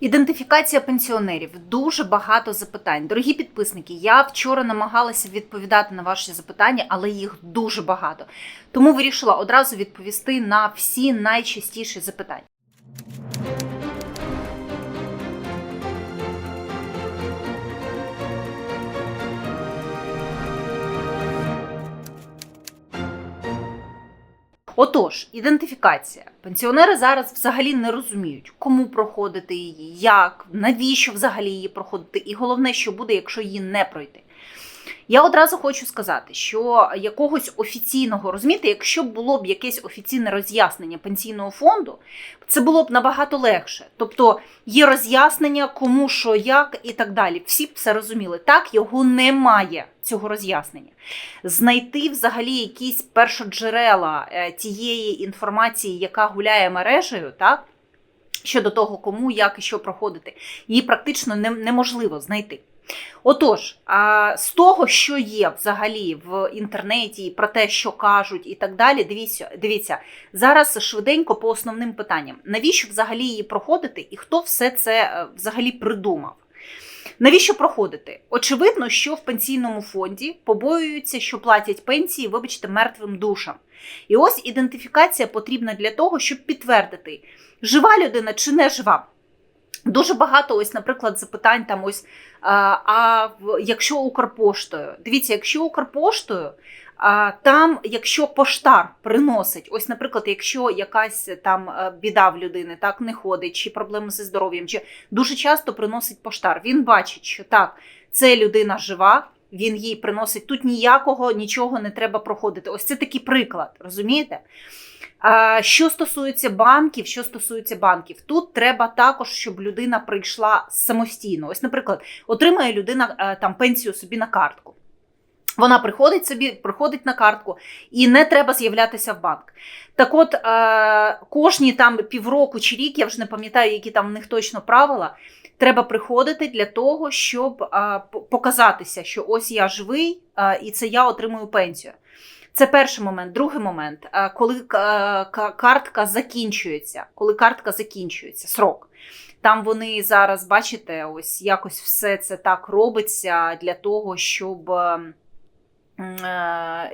Ідентифікація пенсіонерів. Дуже багато запитань. Дорогі підписники, я вчора намагалася відповідати на ваші запитання, але їх дуже багато. Тому вирішила одразу відповісти на всі найчастіші запитання. Отож, ідентифікація. Пенсіонери зараз взагалі не розуміють, кому проходити її, як, навіщо взагалі її проходити, і головне, що буде, якщо її не пройти. Я одразу хочу сказати, що якогось офіційного розумієте, якщо було б якесь офіційне роз'яснення пенсійного фонду, це було б набагато легше. Тобто є роз'яснення, кому що, як і так далі. Всі б все розуміли. Так його немає, цього роз'яснення. Знайти взагалі якісь першоджерела е, тієї інформації, яка гуляє мережею, так? Щодо того, кому, як і що проходити, її практично неможливо знайти. Отож, з того, що є взагалі в інтернеті, про те, що кажуть, і так далі, дивіться, дивіться, зараз швиденько по основним питанням. Навіщо взагалі її проходити, і хто все це е, взагалі придумав? Навіщо проходити? Очевидно, що в пенсійному фонді побоюються, що платять пенсії, вибачте, мертвим душам. І ось ідентифікація потрібна для того, щоб підтвердити, жива людина чи не жива. Дуже багато, ось, наприклад, запитань там ось. А, а якщо Укрпоштою, дивіться, якщо Укрпоштою, а, там, якщо поштар приносить, ось, наприклад, якщо якась там е, біда в людини, так не ходить, чи проблеми зі здоров'ям, чи дуже часто приносить поштар. Він бачить, що так, це людина жива. Він їй приносить тут ніякого, нічого не треба проходити. Ось це такий приклад, розумієте? А, Що стосується банків, що стосується банків, тут треба також, щоб людина прийшла самостійно. Ось, наприклад, отримає людина е, там пенсію собі на картку. Вона приходить собі, приходить на картку, і не треба з'являтися в банк. Так от, е, кожні там півроку чи рік, я вже не пам'ятаю, які там в них точно правила. Треба приходити для того, щоб по- показатися, що ось я живий, е, і це я отримую пенсію. Це перший момент. Другий момент, е, коли ка- картка закінчується, коли картка закінчується, срок. Там вони зараз, бачите, ось якось все це так робиться для того, щоб.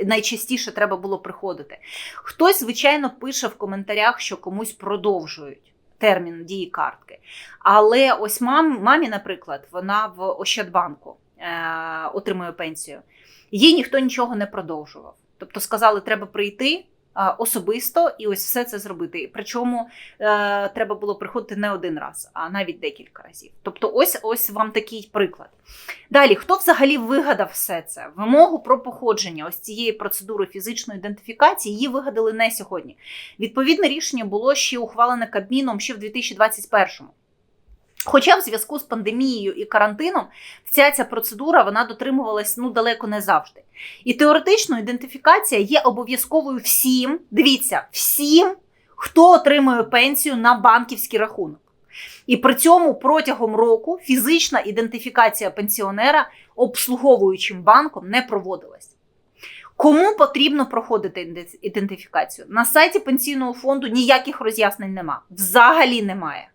Найчастіше треба було приходити. Хтось, звичайно, пише в коментарях, що комусь продовжують термін дії картки. Але ось мам, мамі, наприклад, вона в Ощадбанку е, отримує пенсію. Їй ніхто нічого не продовжував. Тобто сказали, треба прийти особисто і ось все це зробити. Причому е, треба було приходити не один раз, а навіть декілька разів. Тобто, ось ось вам такий приклад. Далі, хто взагалі вигадав все це? Вимогу про походження ось цієї процедури фізичної ідентифікації її вигадали не сьогодні. Відповідне рішення було ще ухвалене Кабміном ще в 2021-му. Хоча в зв'язку з пандемією і карантином вся ця процедура вона дотримувалась ну далеко не завжди. І теоретично ідентифікація є обов'язковою всім. Дивіться, всім, хто отримує пенсію на банківський рахунок. І при цьому протягом року фізична ідентифікація пенсіонера обслуговуючим банком не проводилась. Кому потрібно проходити ідентифікацію? На сайті пенсійного фонду ніяких роз'яснень нема. Взагалі немає.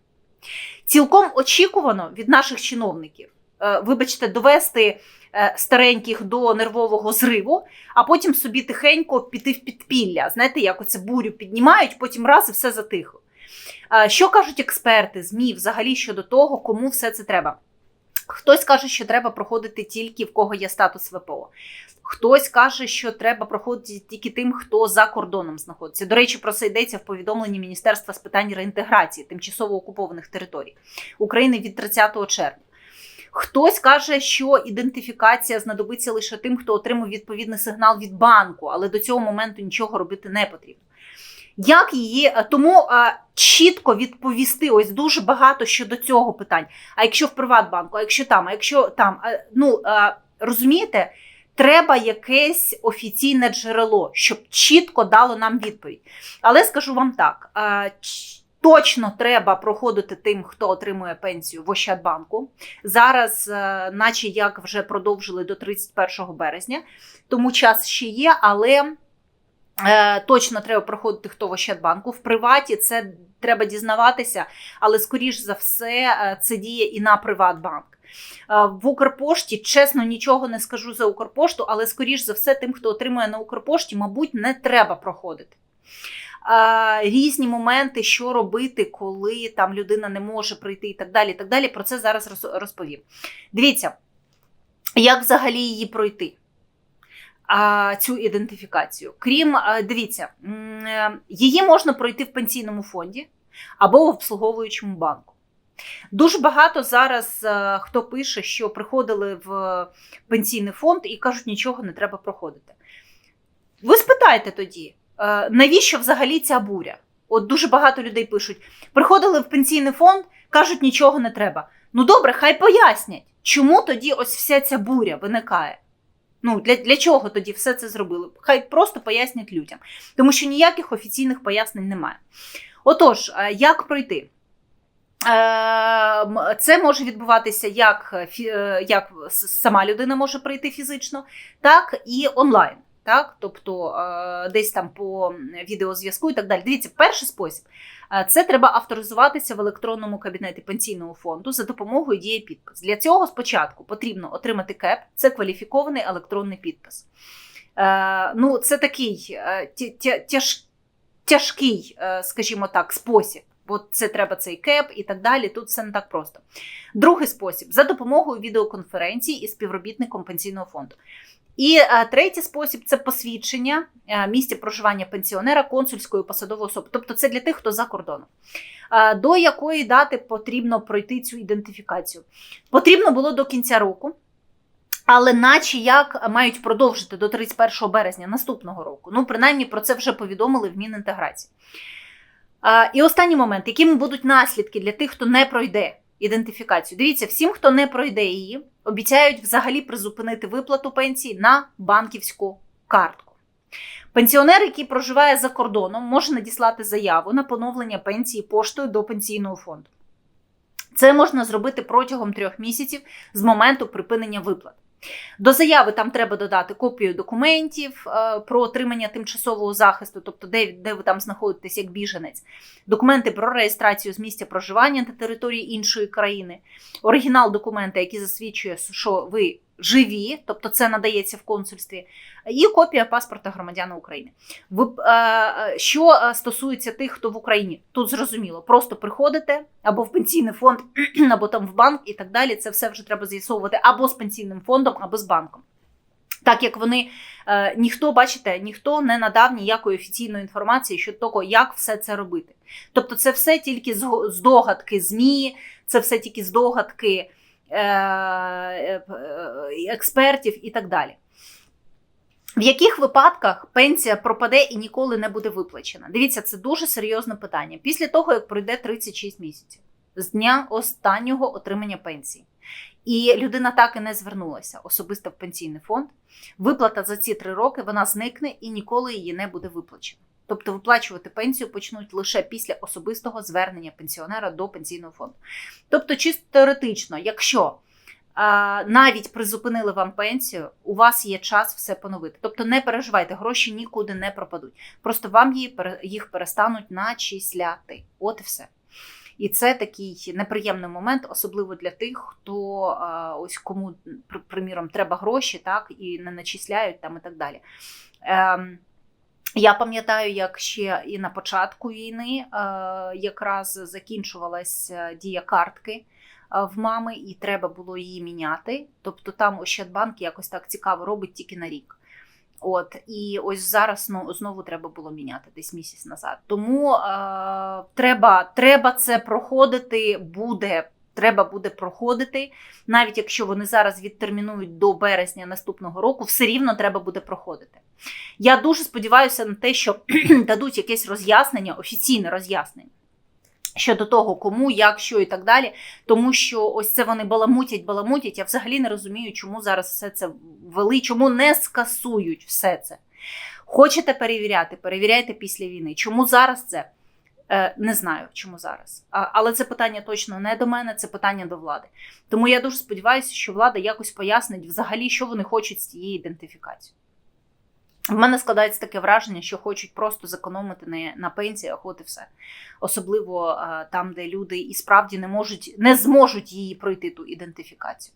Цілком очікувано від наших чиновників, е, вибачте, довести е, стареньких до нервового зриву, а потім собі тихенько піти в підпілля. Знаєте, як оце бурю піднімають, потім раз і все затихло. Е, Що кажуть експерти, ЗМІ взагалі щодо того, кому все це треба? Хтось каже, що треба проходити тільки в кого є статус ВПО. Хтось каже, що треба проходити тільки тим, хто за кордоном знаходиться. До речі, про це йдеться в повідомленні Міністерства з питань реінтеграції тимчасово окупованих територій України від 30 червня. Хтось каже, що ідентифікація знадобиться лише тим, хто отримав відповідний сигнал від банку, але до цього моменту нічого робити не потрібно. Як її е, тому е, чітко відповісти, ось дуже багато щодо цього питань. А якщо в Приватбанку, а якщо там, а якщо там, е, ну е, розумієте, треба якесь офіційне джерело, щоб чітко дало нам відповідь. Але скажу вам так: е, точно треба проходити тим, хто отримує пенсію в Ощадбанку. Зараз, е, наче як вже продовжили до 31 березня, тому час ще є, але. Е, Точно треба проходити хто в Ощадбанку. В приваті це треба дізнаватися, але скоріш за все е, це діє і на Приватбанк. Е, В Укрпошті, чесно, нічого не скажу за Укрпошту, але скоріш за все, тим, хто отримує на Укрпошті, мабуть, не треба проходити. Різні моменти, що робити, коли там людина не може прийти і так далі. і так далі. Про це зараз розповім. Дивіться, як взагалі її пройти. Цю ідентифікацію. Крім, дивіться, е, її можна пройти в пенсійному фонді або в обслуговуючому банку. Дуже багато зараз е, хто пише, що приходили в пенсійний фонд і кажуть, нічого не треба проходити. Ви спитайте тоді, е, навіщо взагалі ця буря? От дуже багато людей пишуть: приходили в пенсійний фонд, кажуть, нічого не треба. Ну добре, хай пояснять, чому тоді ось вся ця буря виникає. Ну, для, для чого тоді все це зробили? Хай просто пояснять людям, тому що ніяких офіційних пояснень немає. Отож, е, як пройти? Е, Це може відбуватися як, е, як сама людина може прийти фізично, так і онлайн. Так? Тобто е, десь там по відеозв'язку і так далі. Дивіться, перший спосіб е, це треба авторизуватися в електронному кабінеті пенсійного фонду за допомогою діє підпис. Для цього спочатку потрібно отримати КЕП, це кваліфікований електронний підпис. Е, Ну, це такий тя- тя- тяж, тяжкий, скажімо так, спосіб. Бо це треба цей кеп і так далі. Тут все не так просто. Другий спосіб за допомогою відеоконференції із співробітником пенсійного фонду. І е, третій спосіб це посвідчення е, місця проживання пенсіонера консульської посадової особи. Тобто це для тих, хто за кордоном. Е, до якої дати потрібно пройти цю ідентифікацію? Потрібно було до кінця року. Але наче як мають продовжити до 31 березня наступного року. Ну, принаймні про це вже повідомили в Мінінтеграції. А, і останній момент, якими будуть наслідки для тих, хто не пройде ідентифікацію. Дивіться, всім, хто не пройде її, обіцяють взагалі призупинити виплату пенсії на банківську картку. Пенсіонер, який проживає за кордоном, може надіслати заяву на поновлення пенсії поштою до пенсійного фонду. Це можна зробити протягом трьох місяців з моменту припинення виплат. До заяви там треба додати копію документів е, про отримання тимчасового захисту, тобто де, де ви там знаходитесь як біженець, документи про реєстрацію з місця проживання на території іншої країни, оригінал документа, який засвідчує, що ви живі, тобто це надається в консульстві, і копія паспорта громадяна України. Ви, е, що е, стосується тих, хто в Україні, тут зрозуміло, просто приходите або в пенсійний фонд, або там в банк і так далі. Це все вже треба з'ясовувати або з пенсійним фондом, або з банком. Так як вони е, ніхто, бачите, ніхто не надав ніякої офіційної інформації щодо того, як все це робити. Тобто, це все тільки здогадки ЗМІ, це все тільки здогадки е, е, е, експертів і так далі. В яких випадках пенсія пропаде і ніколи не буде виплачена? Дивіться, це дуже серйозне питання. Після того, як пройде 36 місяців з дня останнього отримання пенсії, і людина так і не звернулася особисто в пенсійний фонд, виплата за ці три роки вона зникне і ніколи її не буде виплачена. Тобто виплачувати пенсію почнуть лише після особистого звернення пенсіонера до пенсійного фонду. Тобто, чисто теоретично, якщо а, навіть призупинили вам пенсію, у вас є час все поновити. Тобто не переживайте, гроші нікуди не пропадуть. Просто вам її, їх перестануть начисляти. От і все. І це такий неприємний момент, особливо для тих, хто ось кому, приміром, треба гроші, так, і не начисляють там і так далі. Ем, я пам'ятаю, як ще і на початку війни е, якраз закінчувалася дія картки е, в мами, і треба було її міняти. Тобто там Ощадбанк якось так цікаво робить тільки на рік. От і ось зараз ну, знову треба було міняти десь місяць назад. Тому е, треба, треба це проходити буде. Треба буде проходити, навіть якщо вони зараз відтермінують до березня наступного року, все рівно треба буде проходити. Я дуже сподіваюся на те, що дадуть якесь роз'яснення, офіційне роз'яснення щодо того, кому, як, що і так далі. Тому що ось це вони баламутять, баламутять. Я взагалі не розумію, чому зараз все це ввели, чому не скасують все це. Хочете перевіряти, перевіряйте після війни. Чому зараз це? Е, Не знаю, чому зараз. Але це питання точно не до мене, це питання до влади. Тому я дуже сподіваюся, що влада якось пояснить взагалі, що вони хочуть з цією ідентифікацією. В мене складається таке враження, що хочуть просто зекономити на, на пенсіях, от і все. Особливо е, там, де люди і справді не можуть, не зможуть її пройти ту ідентифікацію.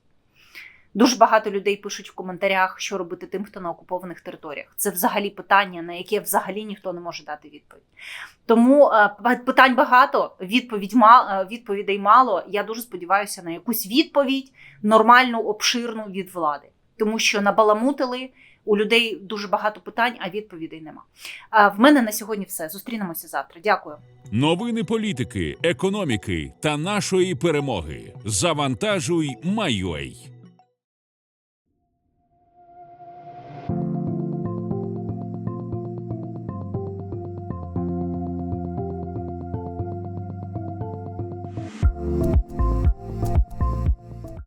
Дуже багато людей пишуть в коментарях, що робити тим, хто на окупованих територіях. Це взагалі питання, на яке взагалі ніхто не може дати відповідь. Тому е, питань багато, відповідь е, відповідей мало. Я дуже сподіваюся на якусь відповідь нормальну, обширну від влади, тому що набаламутили. У людей дуже багато питань, а відповідей нема. А в мене на сьогодні все. Зустрінемося завтра. Дякую. Новини політики, економіки та нашої перемоги. Завантажуй, Майой.